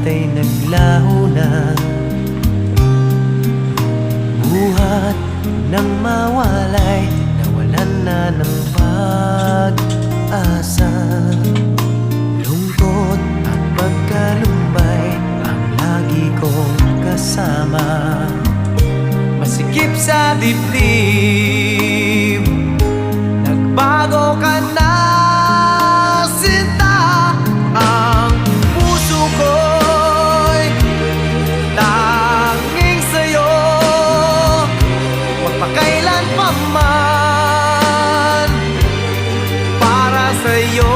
natin naglaho na. Buhat ng mawalay Nawalan na ng pag-asa. Lungkot at pagkalumbay Ang lagi kong kasama. Masikip sa dibdib Về